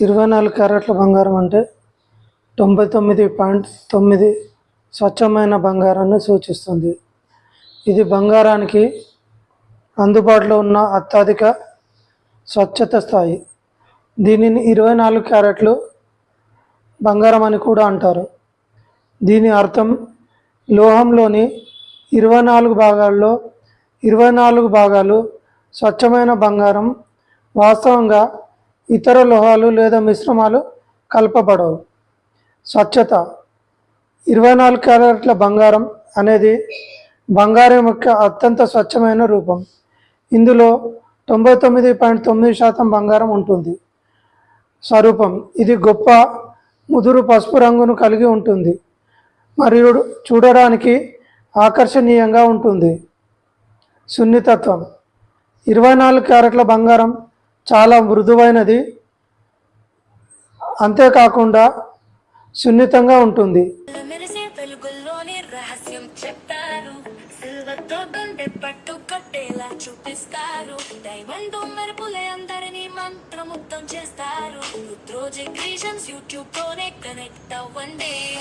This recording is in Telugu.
ఇరవై నాలుగు క్యారెట్ల బంగారం అంటే తొంభై తొమ్మిది పాయింట్ తొమ్మిది స్వచ్ఛమైన బంగారాన్ని సూచిస్తుంది. ఇది బంగారానికి అందుబాటులో ఉన్న అత్యధిక స్వచ్ఛత స్థాయి. దీనిని ఇరవై నాలుగు క్యారెట్లు బంగారం అని కూడా అంటారు. దీని అర్థం లోహంలోని ఇరవై నాలుగు భాగాల్లో ఇరవై నాలుగు భాగాలు స్వచ్ఛమైన బంగారం వాస్తవంగా ఇతర లోహాలు లేదా మిశ్రమాలు కలపబడవు. స్వచ్ఛత. ఇరవై నాలుగు క్యారెట్ల బంగారం అనేది బంగారం యొక్క అత్యంత స్వచ్ఛమైన రూపం. ఇందులో తొంభై తొమ్మిది పాయింట్ తొమ్మిది శాతం బంగారం ఉంటుంది. స్వరూపం. ఇది గొప్ప ముదురు పసుపు రంగును కలిగి ఉంటుంది. మరియు చూడడానికి ఆకర్షణీయంగా ఉంటుంది. సున్నితత్వం. ఇరవై నాలుగు క్యారెట్ల బంగారం చాలా మృదువైనది. అంతేకాకుండా సున్నితంగా ఉంటుంది. రహస్యం చెప్తారు. పట్టు చూపిస్తారు. యూట్యూబ్ తోనే కనెక్ట్ అవ్వండి.